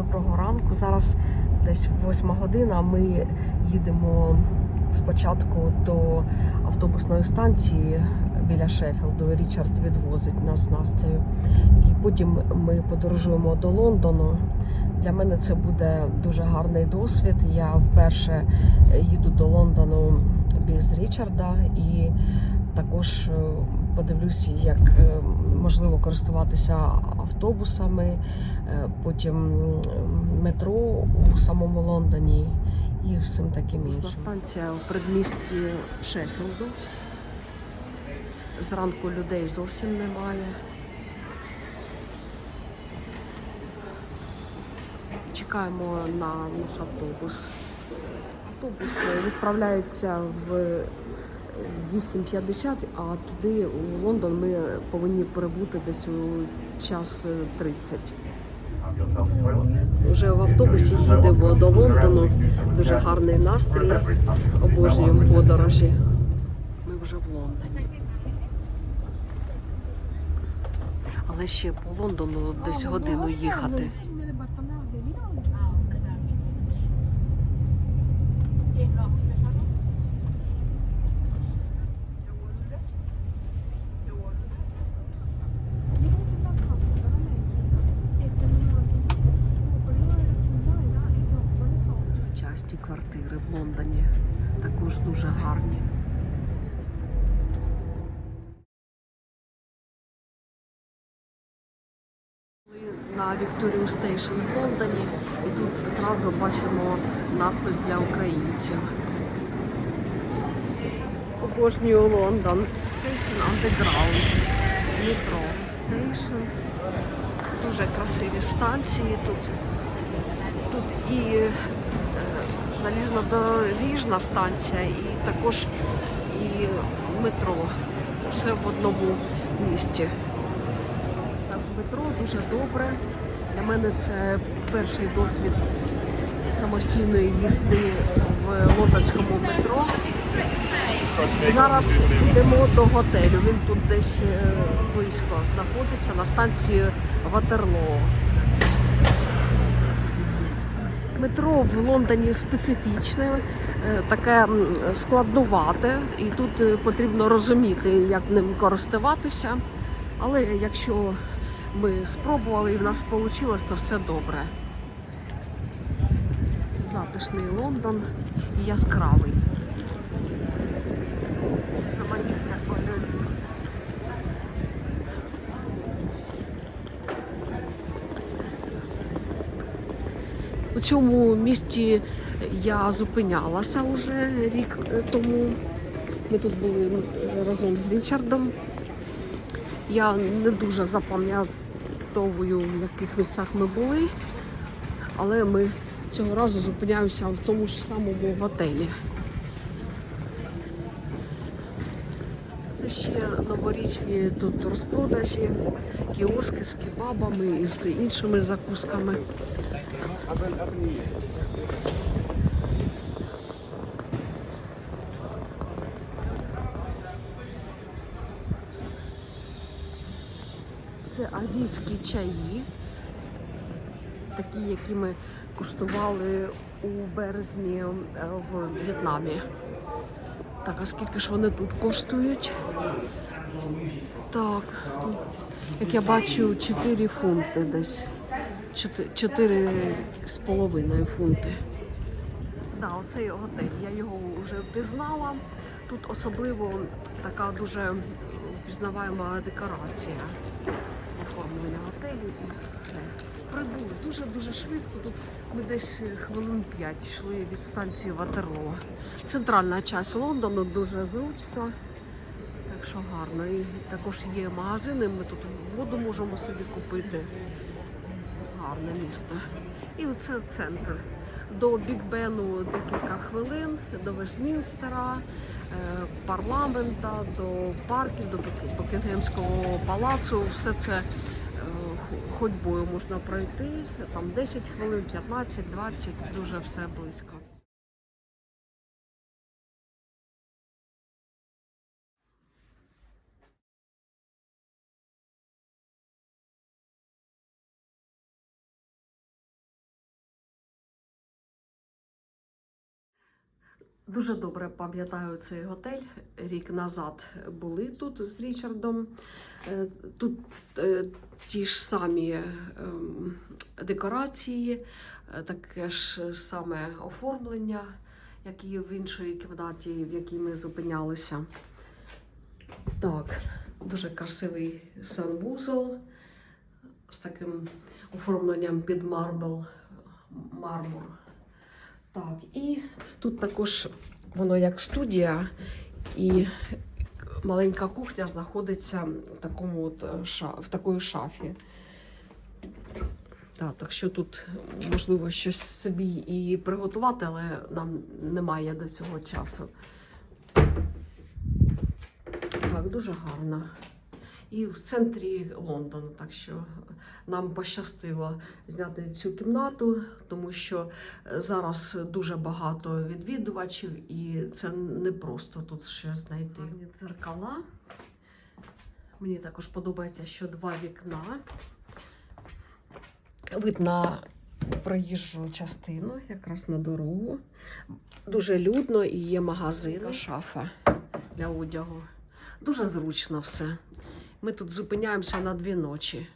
Доброго ранку. Зараз десь восьма година. Ми їдемо спочатку до автобусної станції біля Шеффілду. Річард відвозить нас з Настею. І потім ми подорожуємо до Лондону. Для мене це буде дуже гарний досвід. Я вперше їду до Лондону без Річарда і також е, подивлюся, як е, можливо користуватися автобусами, е, потім метро у самому Лондоні і всім таким іншим. Станція у передмісті Шеффілду. Зранку людей зовсім немає. Чекаємо на наш автобус. Автобус е, відправляється в 8.50, а туди у Лондон ми повинні перебути десь у час е, 30. Вже в автобусі їдемо до Лондону. Дуже гарний настрій. Обожнюємо подорожі. Ми вже в Лондоні. Але ще по Лондону десь годину їхати. Це сучасні квартири в Лондоні. Також дуже гарні. Ми на Вікторію Стейшн в Лондоні і тут зразу бачимо надпис для українців. Обожнюю Лондон. Стейшн Underground. Метро Стейшн. Дуже красиві станції тут. Тут і е, залізнодоріжна станція, і також і метро. Все в одному місті. Все з метро дуже добре. Для мене це перший досвід самостійної їзди в лондонському метро. Зараз йдемо до готелю. Він тут десь е, близько знаходиться на станції Ватерлоо. Метро в Лондоні специфічне, е, таке складнувате, і тут е, потрібно розуміти, як ним користуватися. Але якщо ми спробували і в нас вийшло, то все добре. Затишний Лондон і яскравий. Знаманіття кольорів. У цьому місті я зупинялася вже рік е, тому. Ми тут були разом з Річардом. Я не дуже запам'ятовую, в яких місцях ми були, але ми цього разу зупиняємося в тому ж самому готелі. Це ще новорічні тут розпродажі, кіоски з кебабами і з іншими закусками. Це азійські чаї, такі, які ми куштували у березні е, в В'єтнамі. Так, а скільки ж вони тут коштують? Так, як я бачу, 4 фунти десь. 4 з половиною фунти. Да, оцей готель. Я його вже впізнала. Тут особливо така дуже впізнаваєма декорація оформлення готелю і все. Прибули дуже-дуже швидко. Тут ми десь хвилин 5 йшли від станції Ватерлоо. Центральна частина Лондону дуже зручно. Так що гарно. І також є магазини, ми тут воду можемо собі купити. Гарне місто. І оце центр. До Біг Бену декілька хвилин, до Вестмінстера, е, парламента, до парків, до Букінгемського палацу. Все це е, ходьбою можна пройти. Там 10 хвилин, 15, 20, дуже все близько. Дуже добре пам'ятаю цей готель. Рік назад були тут з Річардом. Е, Тут е, ті ж самі ем, декорації, е, таке ж саме оформлення, як і в іншій кімнаті, в якій ми зупинялися. Так, дуже красивий санвузол з таким оформленням під марбл, мармур. Так, і тут також воно як студія, і маленька кухня знаходиться в такому от е, ша, в такої шафі. Так, так що тут можливо щось собі і приготувати, але нам немає до цього часу. Так, дуже гарно. І в центрі Лондона, так що нам пощастило зняти цю кімнату, тому що е, зараз дуже багато відвідувачів, і це не просто тут щось знайти. Гарні Дзеркала. Мені також подобається, що два вікна. Вид на проїжджу частину, якраз на дорогу. Дуже людно і є магазин, шафа для одягу. Дуже зручно все. Ми тут зупиняємося на дві ночі.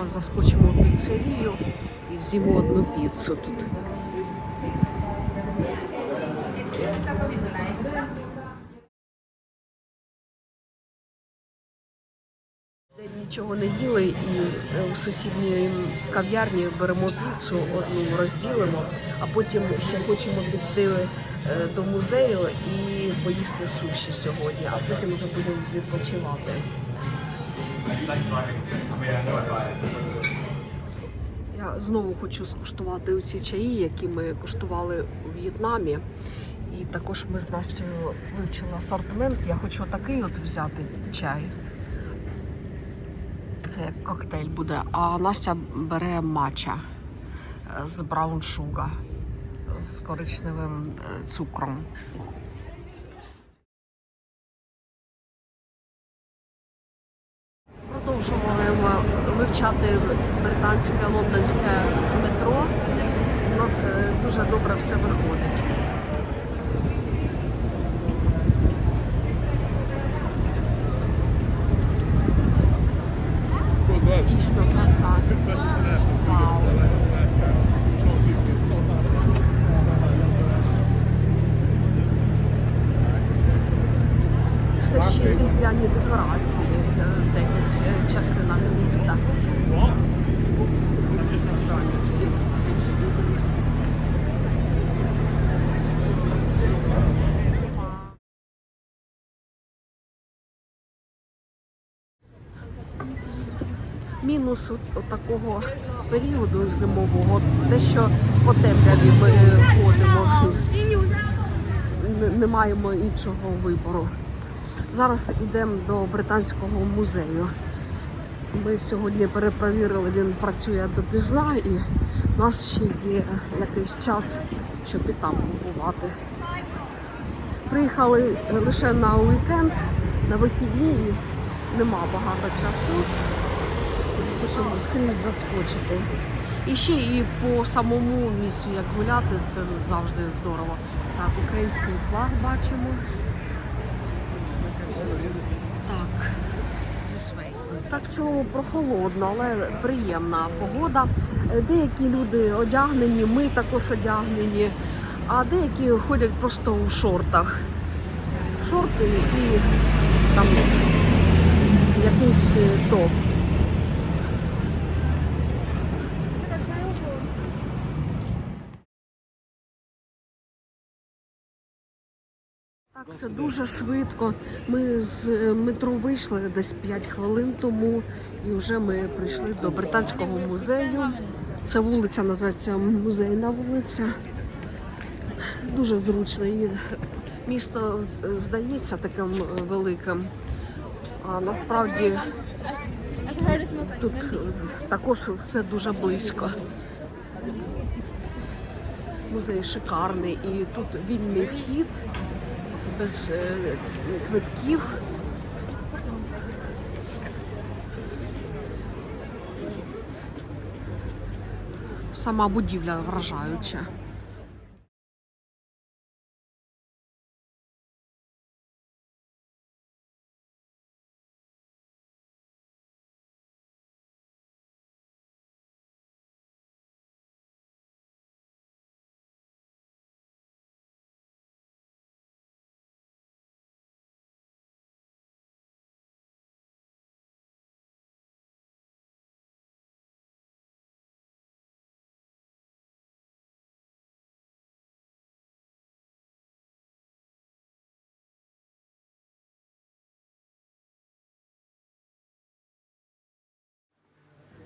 Швидко заскочимо в піцерію і з'їмо одну піцу тут. Нічого не їли і е, у сусідній кав'ярні беремо піцу, одну розділимо, а потім ще хочемо піти е, до музею і поїсти суші сьогодні, а потім вже будемо відпочивати. Я знову хочу скуштувати ці чаї, які ми куштували у В'єтнамі. І також ми з Настю вивчили асортимент. Я хочу такий от взяти чай. Це як коктейль буде. А Настя бере матча е, з браун шуга з коричневим е, цукром. Продовжуємо вивчати британське лондонське метро. У нас е, дуже добре все виходить. Дійсно краса. Вау. Все ще різдвяні декорації в частинах міста. Мінус такого періоду зимового, те, що по темряві ми ходимо, не маємо іншого вибору. Зараз йдемо до британського музею. Ми сьогодні перепровірили, він працює допізна і в нас ще є якийсь час, щоб і там побувати. Приїхали лише на уікенд, на вихідні і нема багато часу. Хочемо скрізь заскочити. І ще і по самому місцю, як гуляти, це завжди здорово. Так, український флаг бачимо. Так, що прохолодно, але приємна погода. Деякі люди одягнені, ми також одягнені, а деякі ходять просто у шортах. Шорти і там якийсь е, топ. Все дуже швидко. Ми з е, метро вийшли десь 5 хвилин тому, і вже ми прийшли до британського музею. Ця вулиця називається музейна вулиця. Дуже зручно. І місто е, здається таким е, великим. А насправді тут також все дуже близько. Музей шикарний і тут вільний вхід, без е, квитків. Сама будівля вражаюча.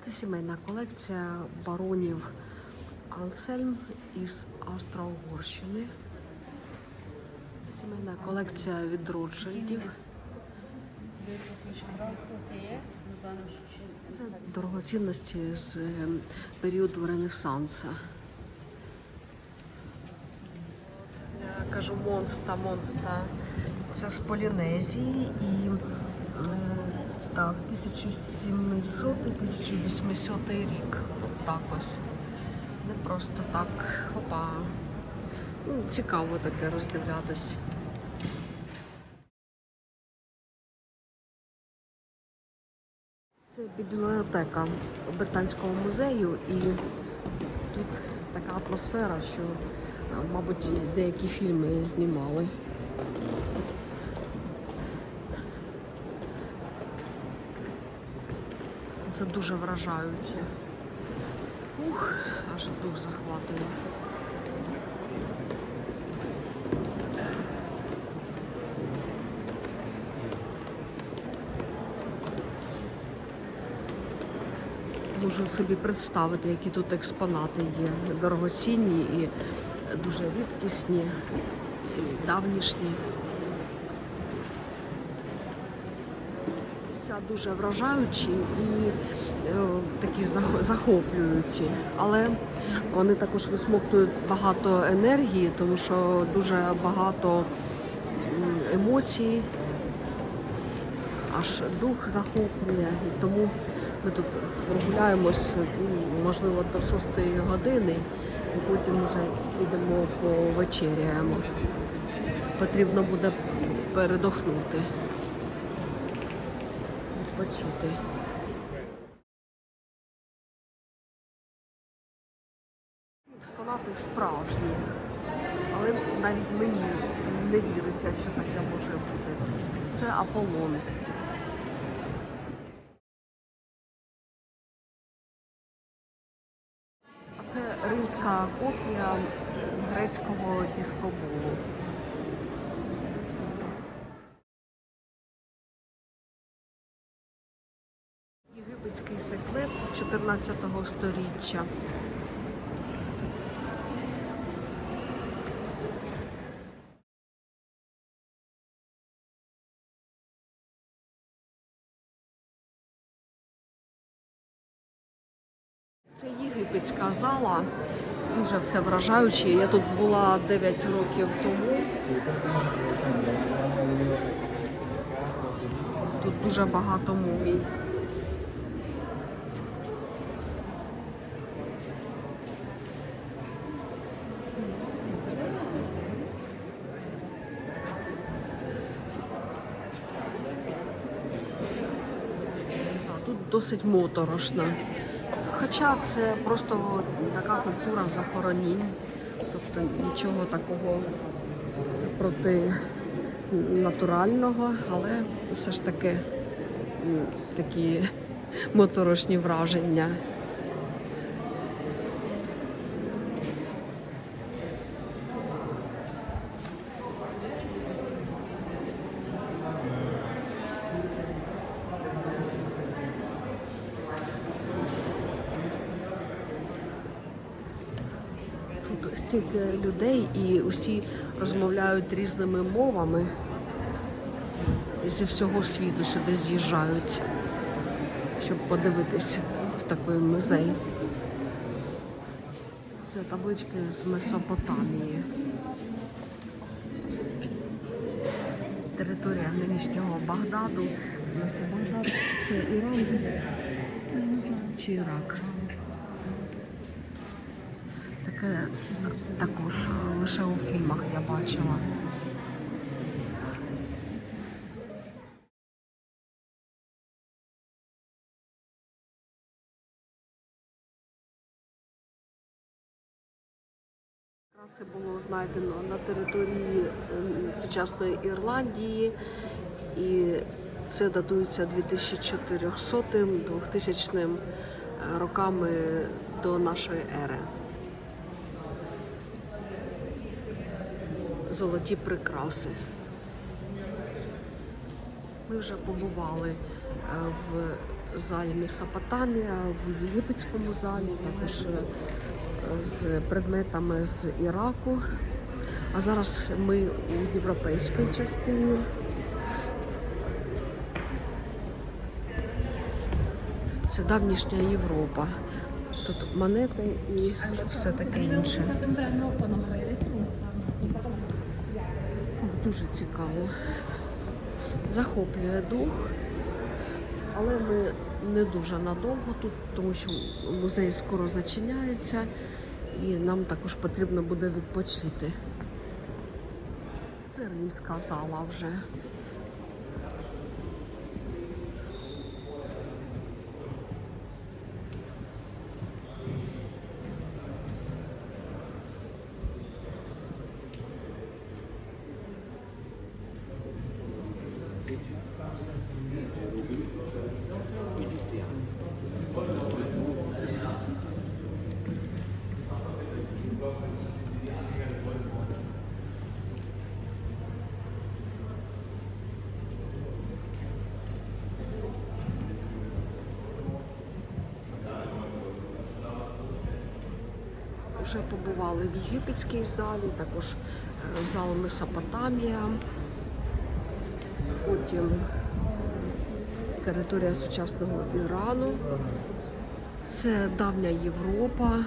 Це сімейна колекція баронів Ансельм із Австро-Угорщини. Сімейна колекція від Ротшильдів. Це дорогоцінності з ем, періоду Ренесансу. Я кажу монста, монста. Це з Полінезії і е, так, 1700-1800 рік. От так ось. Не просто так. Опа. Ну, цікаво таке роздивлятись. Це бібліотека Британського музею і тут така атмосфера, що, мабуть, деякі фільми знімали. Це дуже вражаюче. Ух, аж дух захватує. Можу собі представити, які тут експонати є. Дорогоцінні і дуже рідкісні, і давнішні. Дуже вражаючі і е, такі захоплюючі, але вони також висмоктують багато енергії, тому що дуже багато емоцій, аж дух захоплює. І тому ми тут прогуляємось, ну, можливо, до 6 години, і потім вже підемо повечеряємо. Потрібно буде передохнути Ці експонати справжні, але навіть мені не віриться, що таке може бути. Це Аполлон. Це римська копія грецького дискоболу. 14 століття. Це єгипетська зала, дуже все вражаюче. Я тут була 9 років тому. Тут дуже багато мумій. А Тут досить моторошна. Хоча це просто така культура захоронінь, тобто нічого такого проти натурального, але все ж таки такі моторошні враження. Тут стільки людей і усі розмовляють різними мовами зі всього світу сюди з'їжджаються, щоб подивитися в такий музей. Це таблички з Месопотамії. Територія нинішнього Багдаду. Настя, Багдад це Іран Не знаю. чи Ірак? Таке також лише у фільмах я бачила. Краси було знайдено на території е, сучасної Ірландії, і це датується 2400-2000 роками до нашої ери. Золоті прикраси. Ми вже побували е, в залі Месопотамія, в єгипетському залі, також е, з предметами з Іраку. А зараз ми у європейській частині. Це давнішня Європа. Тут монети і все таке інше. Дуже цікаво. Захоплює дух, але ми не дуже надовго тут, тому що музей скоро зачиняється і нам також потрібно буде відпочити. Це римська зала вже. Єгипетській залі, також е, зал Месопотамія. Потім територія сучасного Ірану. Це давня Європа.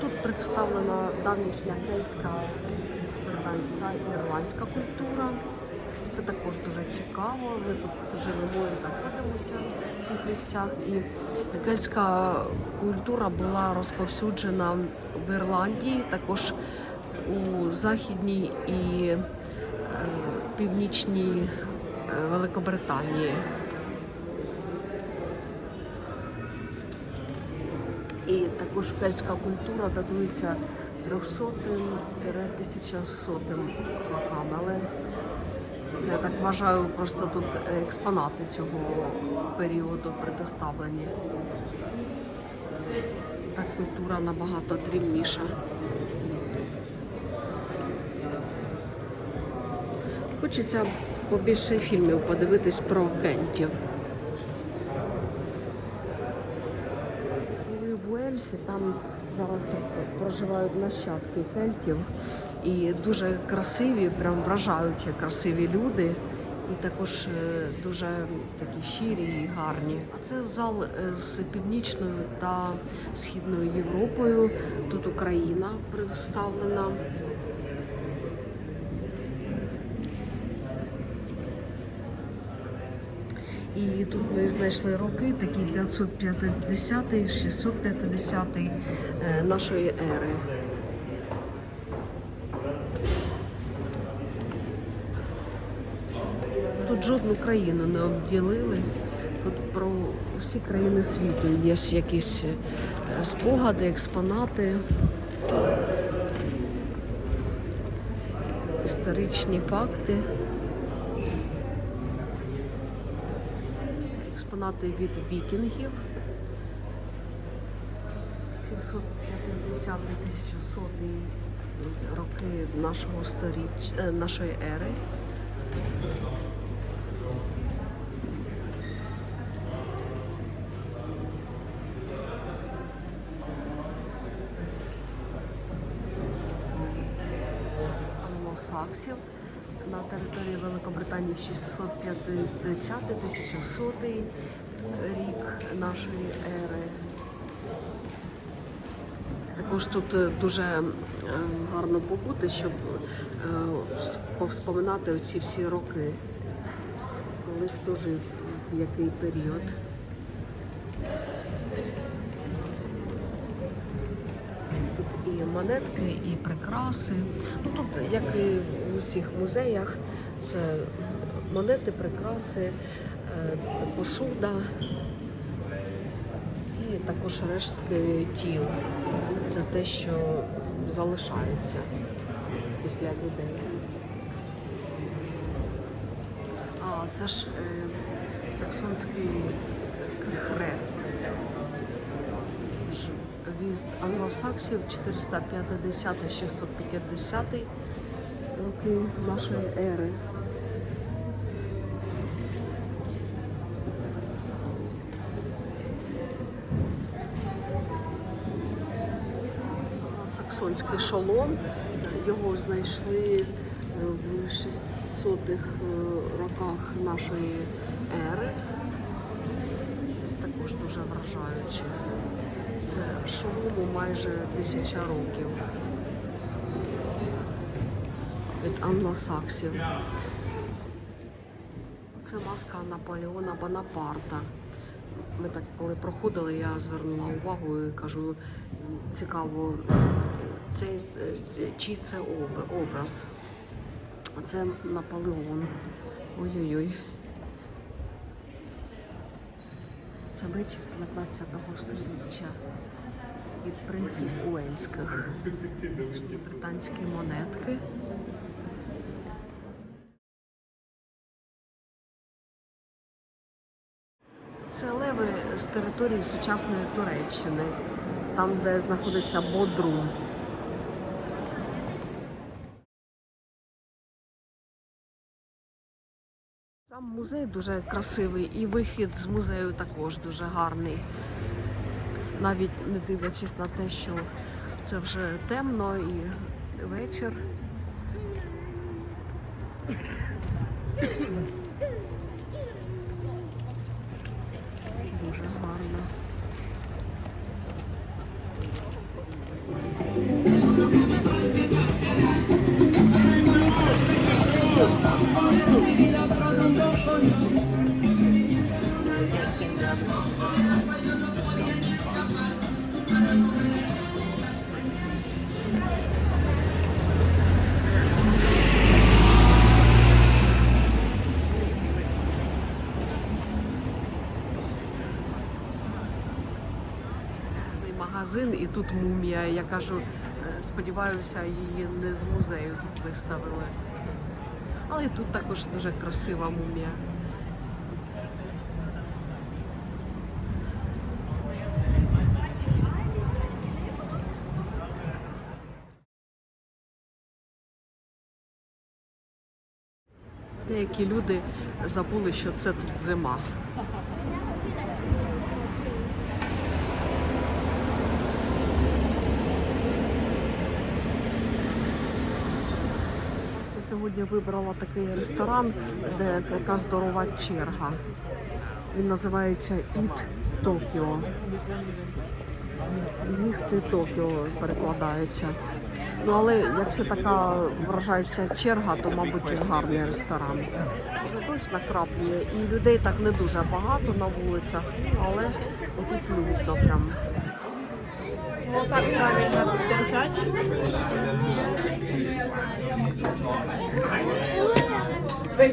Тут представлена давнішня і ірландська культура. Це також дуже цікаво. Ми тут живемо і знаходимося в цих місцях. І кельтська культура була розповсюджена в Ірландії, також у Західній і е, Північній е, Великобританії. І також кельтська культура датується 300 1100 роками. Але це я так вважаю, просто тут експонати цього періоду предоставлені. Так культура набагато дрібніша. Хочеться побільше фільмів подивитись про кельтів. Були в Уельсі, там зараз проживають нащадки кельтів і дуже красиві, прям вражаючі красиві люди. І також е, дуже такі щирі і гарні. А це зал е, з північною та східною Європою. Тут Україна представлена. І тут ми знайшли роки, такі 550 650 е, нашої ери. Тут жодну країну не обділили. Тут про всі країни світу є якісь е, спогади, експонати, історичні факти. Експонати від вікінгів. 750 1100 роки нашого сторіч... е, нашої ери. англосаксів. На території Великобританії 650-1100 рік нашої ери. Також тут е, дуже е, гарно побути, щоб е, повспоминати оці всі роки, коли хто жив, в який період. Тут і монетки, і прикраси. Ну, тут, як і в усіх музеях, це монети, прикраси, е, посуда і також рештки тіл. Це те, що залишається після людей. А це ж е, саксонський хрест. Від англосаксів 450-650 роки нашої ери. Саксонський шолом. Його знайшли е, в 600-х роках нашої ери. Це також дуже вражаюче. Це шолому майже тисяча років від англосаксів. Це маска Наполеона Бонапарта. Ми так коли проходили, я звернула увагу і кажу, цікаво, цей, чий це образ. Це Наполеон. Ой-ой-ой. Меч 15 століття від принців Уельських. Британські монетки. Це леви з території сучасної Туреччини, там, де знаходиться Бодрум. Сам музей дуже красивий і вихід з музею також дуже гарний. Навіть не дивлячись на те, що це вже темно і вечір. Дуже гарно. Тут мумія. Я кажу, сподіваюся, її не з музею тут виставили. Але тут також дуже красива мумія. Деякі люди забули, що це тут зима. Це сьогодні вибрала такий ресторан, де така здорова черга. Він називається Іт Токіо. Їсти Токіо перекладається. Ну але якщо така вражаюча черга, то мабуть гарний ресторан. Вже дощ накраплює, і людей так не дуже багато на вулицях, але тут людно прям. Отак правильно держать. เฮ้ย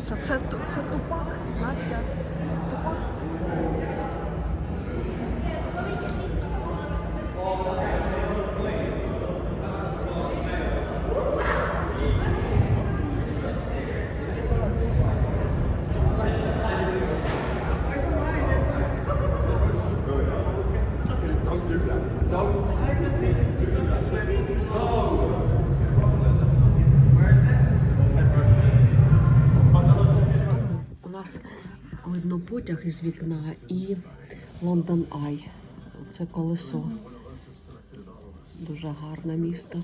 Настя, це, це тупак. Настя, тупак. У нас видно потяг із вікна і Лондон Ай. Це колесо. Дуже гарне місто.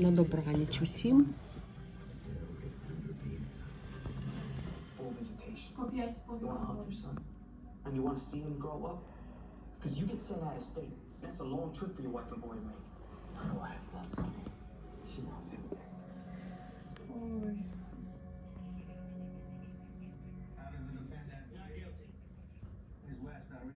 На добраніч усім. full visitation. По 5 You want to hug your son? And you want to see him grow up? Because you get sent out of state. That's a long trip for your wife and boy to make. My wife loves him. She loves him.